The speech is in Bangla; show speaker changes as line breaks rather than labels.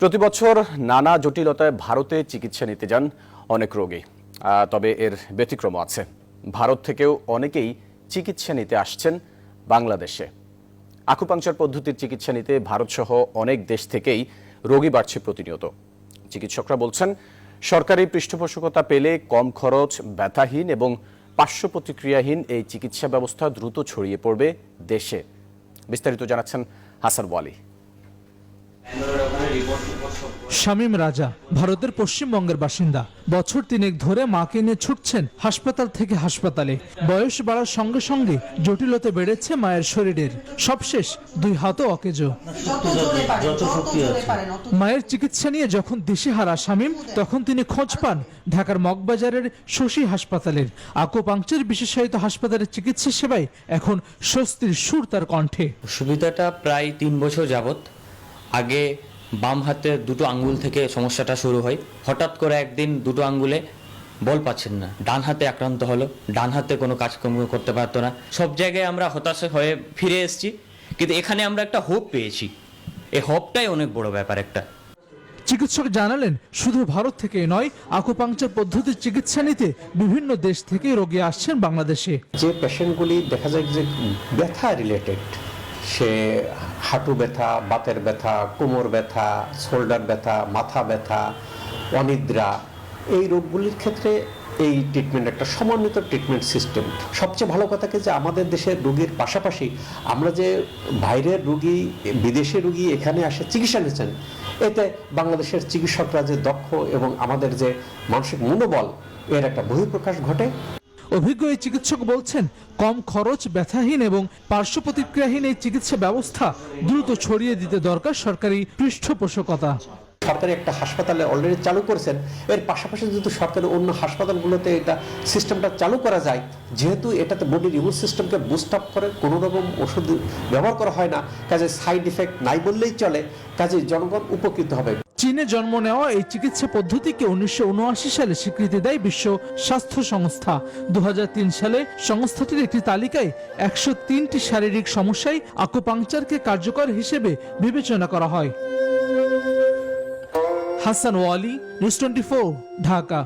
প্রতি বছর নানা জটিলতায় ভারতে চিকিৎসা নিতে যান অনেক রোগী। তবে এর ব্যতিক্রম আছে। ভারত থেকেও অনেকেই চিকিৎসা নিতে আসছেন বাংলাদেশে। আকুপাংচার পদ্ধতির চিকিৎসা নিতে ভারতসহ অনেক দেশ থেকেই রোগী বাড়ছে প্রতিনিয়ত। চিকিৎসকরা বলছেন, সরকারি পৃষ্ঠপোষকতা পেলে কম খরচ, ব্যথাহীন এবং পার্শ্ব প্রতিক্রিয়াহীন এই চিকিৎসা ব্যবস্থা দ্রুত ছড়িয়ে পড়বে দেশে। বিস্তারিত জানাচ্ছেন হাসান ওয়ালি।
শামীম রাজা, ভারতের পশ্চিমবঙ্গের বাসিন্দা। বছর তিনেক ধরে মাকে নিয়ে ছুটছেন হাসপাতাল থেকে হাসপাতালে। বয়স বাড়ার সঙ্গে সঙ্গে জটিলতা বেড়েছে মায়ের শরীরের। সবশেষ দুই হাতও অকেজো। মায়ের চিকিৎসা নিয়ে যখন দিশেহারা শামীম, তখন তিনি খোঁজ পান ঢাকার মগবাজারের শশী হাসপাতালের। আকোপাংচার বিশেষায়িত হাসপাতালের চিকিৎসা সেবায় এখন স্বস্তির সুর তার কণ্ঠে।
সুবিধাটা প্রায় তিন বছর যাবত আগে বাম হাতে দুটো আঙ্গুল থেকে সমস্যাটা শুরু হয়। হঠাৎ করে একদিন দুটো আঙ্গুলে বল পাচ্ছেন না। ডান হাতে আক্রান্ত হলো। ডান হাতে কোনো কাজকর্ম করতে পারতো না। সব জায়গায় আমরা হতাশা হয়ে ফিরে এসেছি। কিন্তু এখানে আমরা একটা হোপ পেয়েছি। এই হোপটাই অনেক বড় ব্যাপার একটা।
চিকিৎসক জানালেন শুধু ভারত থেকে নয় আকুপাংচার পদ্ধতির চিকিৎসা নিতে বিভিন্ন দেশ থেকে রোগী আসছেন বাংলাদেশে।
যে পেশেন্টগুলি দেখা যায় যে ব্যথা রিলেটেড সে হাঁটু ব্যথা, বাতের ব্যথা, কোমর ব্যথা, শোল্ডার ব্যথা, মাথা ব্যথা, অনিদ্রা, এই রোগগুলির ক্ষেত্রে এই ট্রিটমেন্ট একটা সমন্বিত ট্রিটমেন্ট সিস্টেম সবচেয়ে ভালো কথা কি যে আমাদের দেশের রোগীর পাশাপাশি আমরা যে বাইরের রুগী, বিদেশি রুগী এখানে আসে চিকিৎসা নিচ্ছেন, এতে বাংলাদেশের চিকিৎসকরা যে দক্ষ এবং আমাদের যে মানসিক মনোবল, এর একটা বহিঃপ্রকাশ ঘটে।
অভিজ্ঞ এই চিকিৎসক বলছেন, কম খরচ, ব্যথাহীন এবং পার্শ্ব প্রতিক্রিয়াহীন এই চিকিৎসা ব্যবস্থা দ্রুত ছড়িয়ে দিতে দরকার সরকারি পৃষ্ঠপোষকতা।
সরকারি একটা হাসপাতালে অলরেডি চালু করেছেন। এর পাশাপাশি যদি সরকারি অন্য হাসপাতালগুলোতে এটা সিস্টেমটা চালু করা যায়, যেহেতু এটাতে বডির ইমিউন সিস্টেমকে বুস্ট আপ করে, কোনো রকম ওষুধ ব্যবহার করা হয় না। কাজে সাইড ইফেক্ট নাই বললেই চলে, কাজে জনগণ উপকৃত হবে।
চীনে জন্ম নেওয়া এই চিকিৎসা পদ্ধতিকে উনিশশো উনআশি সালে স্বীকৃতি দেয় বিশ্ব স্বাস্থ্য সংস্থা। দু হাজার তিন সালে সংস্থাটির একটি তালিকায় একশো তিনটি শারীরিক সমস্যায় আকুপাংচারকে কার্যকর হিসেবে বিবেচনা করা হয়। Hasan Wali, news twenty Dhaka.